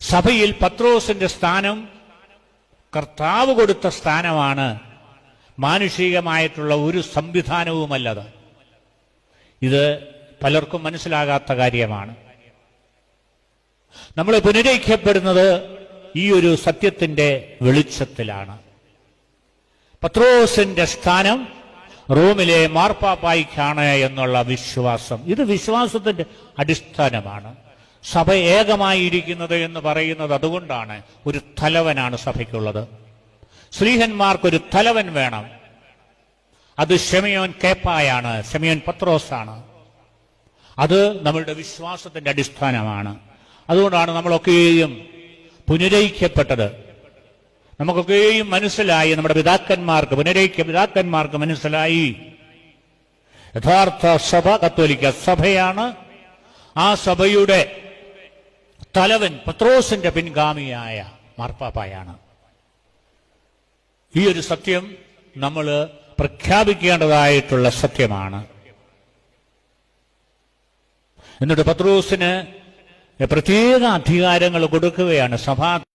സഭയിൽ പത്രോസിന്റെ സ്ഥാനം കർത്താവ് കൊടുത്ത സ്ഥാനമാണ്. മാനുഷികമായിട്ടുള്ള ഒരു സംവിധാനവുമല്ലത്. ഇത് പലർക്കും മനസ്സിലാകാത്ത കാര്യമാണ്. നമ്മൾ പുനരൈക്യപ്പെടുന്നത് ഈ ഒരു സത്യത്തിന്റെ വെളിച്ചത്തിലാണ്. പത്രോസിന്റെ സ്ഥാനം റോമിലെ മാർപ്പാപ്പായിക്കാണ് എന്നുള്ള വിശ്വാസം. ഇത് വിശ്വാസത്തിന്റെ അടിസ്ഥാനമാണ്. സഭ ഏകമായിരിക്കുന്നത് എന്ന് പറയുന്നത് അതുകൊണ്ടാണ് ഒരു തലവനാണ് സഭയ്ക്കുള്ളത്. ശ്രീഹന്മാർക്കൊരു തലവൻ വേണം. അത് ഷെമിയോൻ കേപ്പായാണ് ഷെമിയോൻ പത്രോസാണ്. അത് നമ്മളുടെ വിശ്വാസത്തിന്റെ അടിസ്ഥാനമാണ്. അതുകൊണ്ടാണ് നമ്മളൊക്കെയും പുനരയിക്കപ്പെട്ടത് നമുക്കൊക്കെയും മനസ്സിലായി നമ്മുടെ പിതാക്കന്മാർക്ക് പുനരയിക്ക പിതാക്കന്മാർക്ക് മനസ്സിലായി. യഥാർത്ഥ സഭ കത്തോലിക്ക സഭയാണ്. ആ സഭയുടെ തലവൻ പത്രോസിന്റെ പിൻഗാമിയായ മാർപ്പാപ്പായാണ്. ഈ ഒരു സത്യം നമ്മൾ പ്രഖ്യാപിക്കേണ്ടതായിട്ടുള്ള സത്യമാണ്. എന്നിട്ട് പത്രോസിന് പ്രത്യേക അധികാരങ്ങൾ കൊടുക്കുകയാണ് സഭാ